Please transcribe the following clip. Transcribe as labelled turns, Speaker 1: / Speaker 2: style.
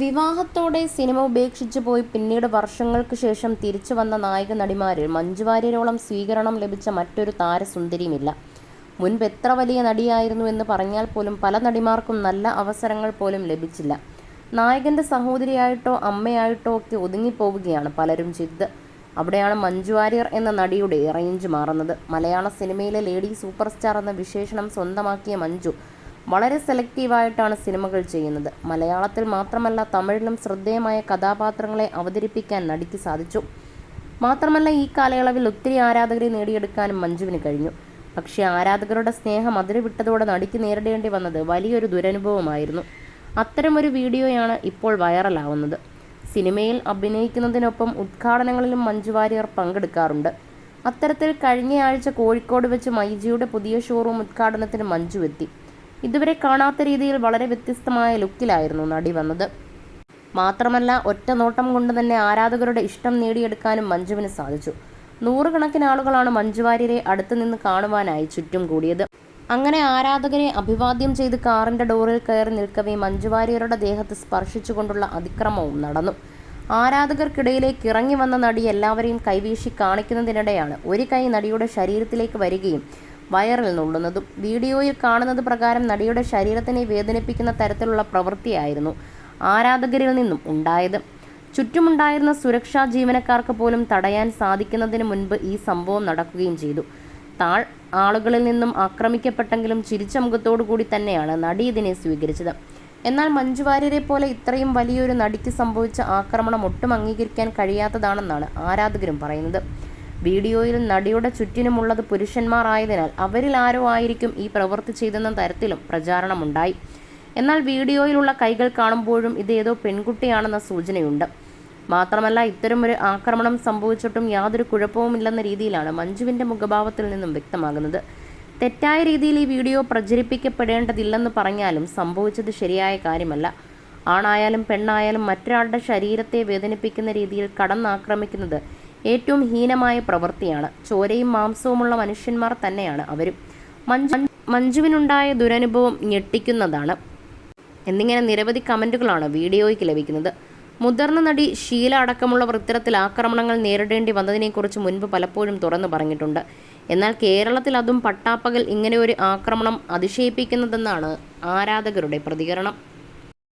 Speaker 1: വിവാഹത്തോടെ cinema ഉപേക്ഷിച്ചു പോയി പിന്നീട് വർഷങ്ങൾക്ക് ശേഷം തിരിച്ചു വന്ന നായക നടിമാരിൽ മഞ്ജുവാര്യരോളം സ്വീകരണം ലഭിച്ച മറ്റൊരു താരസുന്ദരിയുമില്ല. മുൻപ് എത്ര വലിയ നടിയായിരുന്നു എന്ന് പറഞ്ഞാൽ പോലും പല നടിമാർക്കും നല്ല അവസരങ്ങൾ പോലും ലഭിച്ചില്ല. നായകന്റെ സഹോദരിയായിട്ടോ അമ്മയായിട്ടോ ഒക്കെ ഒതുങ്ങിപ്പോവുകയാണ് പലരും ചിദ് അവിടെയാണ് മഞ്ജു വാര്യർ എന്ന നടിയുടെ റേഞ്ച് മാറുന്നത്. മലയാള സിനിമയിലെ ലേഡി സൂപ്പർ സ്റ്റാർ എന്ന വിശേഷണം സ്വന്തമാക്കിയ മഞ്ജു വളരെ സെലക്റ്റീവായിട്ടാണ് സിനിമകൾ ചെയ്യുന്നത്. മലയാളത്തിൽ മാത്രമല്ല തമിഴിലും ശ്രദ്ധേയമായ കഥാപാത്രങ്ങളെ അവതരിപ്പിക്കാൻ നടിക്ക് സാധിച്ചു. മാത്രമല്ല ഈ കാലയളവിൽ ഒത്തിരി ആരാധകരെ നേടിയെടുക്കാനും മഞ്ജുവിന് കഴിഞ്ഞു. പക്ഷേ ആരാധകരുടെ സ്നേഹം അതിരുവിട്ടതോടെ നടിക്ക് നേരിടേണ്ടി വന്നത് വലിയൊരു ദുരനുഭവമായിരുന്നു. അത്തരമൊരു വീഡിയോയാണ് ഇപ്പോൾ വൈറലാവുന്നത്. സിനിമയിൽ അഭിനയിക്കുന്നതിനൊപ്പം ഉദ്ഘാടനങ്ങളിലും മഞ്ജു വാര്യർ പങ്കെടുക്കാറുണ്ട്. അത്തരത്തിൽ കഴിഞ്ഞയാഴ്ച കോഴിക്കോട് വെച്ച് മൈജിയുടെ പുതിയ ഷോറൂം ഉദ്ഘാടനത്തിന് മഞ്ജു എത്തി. ഇതുവരെ കാണാത്ത രീതിയിൽ വളരെ വ്യത്യസ്തമായ ലുക്കിലായിരുന്നു നടി വന്നത്. മാത്രമല്ല ഒറ്റ നോട്ടം കൊണ്ട് തന്നെ ആരാധകരുടെ ഇഷ്ടം നേടിയെടുക്കാനും മഞ്ജുവിന് സാധിച്ചു. നൂറുകണക്കിന് ആളുകളാണ് മഞ്ജുവാര്യരെ അടുത്തു നിന്ന് കാണുവാനായി ചുറ്റും കൂടിയത്. അങ്ങനെ ആരാധകരെ അഭിവാദ്യം ചെയ്ത് കാറിന്റെ ഡോറിൽ കയറി നിൽക്കവേ മഞ്ജുവാര്യരുടെ ദേഹത്തെ സ്പർശിച്ചുകൊണ്ടുള്ള അതിക്രമവും നടന്നു. ആരാധകർക്കിടയിലേക്ക് ഇറങ്ങി വന്ന നടി എല്ലാവരെയും കൈവീശി കാണിക്കുന്നതിനിടെയാണ് ഒരു കൈ നടിയുടെ ശരീരത്തിലേക്ക് വരികയും വയറിൽ നുള്ളുന്നതും വീഡിയോയിൽ കാണുന്നത് പ്രകാരം നടിയുടെ ശരീരത്തിനെ വേദനിപ്പിക്കുന്ന തരത്തിലുള്ള പ്രവൃത്തിയായിരുന്നു ആരാധകരിൽ നിന്നും ഉണ്ടായത്. ചുറ്റുമുണ്ടായിരുന്ന സുരക്ഷാ ജീവനക്കാർക്ക് പോലും തടയാൻ സാധിക്കുന്നതിന് മുൻപ് ഈ സംഭവം നടക്കുകയും ചെയ്തു. താൾ ആളുകളിൽ നിന്നും ആക്രമിക്കപ്പെട്ടെങ്കിലും ചിരിച്ച മുഖത്തോടു കൂടി തന്നെയാണ് നടി ഇതിനെ സ്വീകരിച്ചത്. എന്നാൽ മഞ്ജുവാര്യരെ പോലെ ഇത്രയും വലിയൊരു നടിക്ക് സംഭവിച്ച ആക്രമണം ഒട്ടും അംഗീകരിക്കാൻ കഴിയാത്തതാണെന്നാണ് ആരാധകരും പറയുന്നത്. വീഡിയോയിൽ നടിയുടെ ചുറ്റിനുമുള്ളത് പുരുഷന്മാർ ആയതിനാൽ അവരിൽ ആരോ ആയിരിക്കും ഈ പ്രവൃത്തി ചെയ്തെന്ന തരത്തിലും പ്രചാരണമുണ്ടായി. എന്നാൽ വീഡിയോയിലുള്ള കൈകൾ കാണുമ്പോഴും ഇത് ഏതോ പെൺകുട്ടിയാണെന്ന സൂചനയുണ്ട്. മാത്രമല്ല ഇത്തരമൊരു ആക്രമണം സംഭവിച്ചിട്ടും യാതൊരു കുഴപ്പവുമില്ലെന്ന രീതിയിലാണ് മഞ്ജുവിന്റെ മുഖഭാവത്തിൽ നിന്നും വ്യക്തമാകുന്നത്. തെറ്റായ രീതിയിൽ ഈ വീഡിയോ പ്രചരിപ്പിക്കപ്പെടേണ്ടതില്ലെന്ന് പറഞ്ഞാലും സംഭവിച്ചത് ശരിയായ കാര്യമല്ല. ആണായാലും പെണ്ണായാലും മറ്റൊരാളുടെ ശരീരത്തെ വേദനിപ്പിക്കുന്ന രീതിയിൽ കടന്നാക്രമിക്കുന്നത് ഏറ്റവും ഹീനമായ പ്രവൃത്തിയാണ്. ചോരയും മാംസവുമുള്ള മനുഷ്യന്മാർ തന്നെയാണ് അവരും. മഞ്ജു മഞ്ജുവിനുണ്ടായ ദുരനുഭവം ഞെട്ടിക്കുന്നതാണ്. എന്നിങ്ങനെ നിരവധി കമന്റുകളാണ് വീഡിയോയ്ക്ക് ലഭിക്കുന്നത്. മുതിർന്ന നടി ഷീല അടക്കമുള്ളവർ ഇത്തരത്തിൽ ആക്രമണങ്ങൾ നേരിടേണ്ടി വന്നതിനെക്കുറിച്ച് മുൻപ് പലപ്പോഴും തുറന്നു പറഞ്ഞിട്ടുണ്ട്. എന്നാൽ കേരളത്തിൽ അതും പട്ടാപ്പകൽ ഇങ്ങനെ ഒരു ആക്രമണം അതിശയിപ്പിക്കുന്നതെന്നാണ് ആരാധകരുടെ പ്രതികരണം.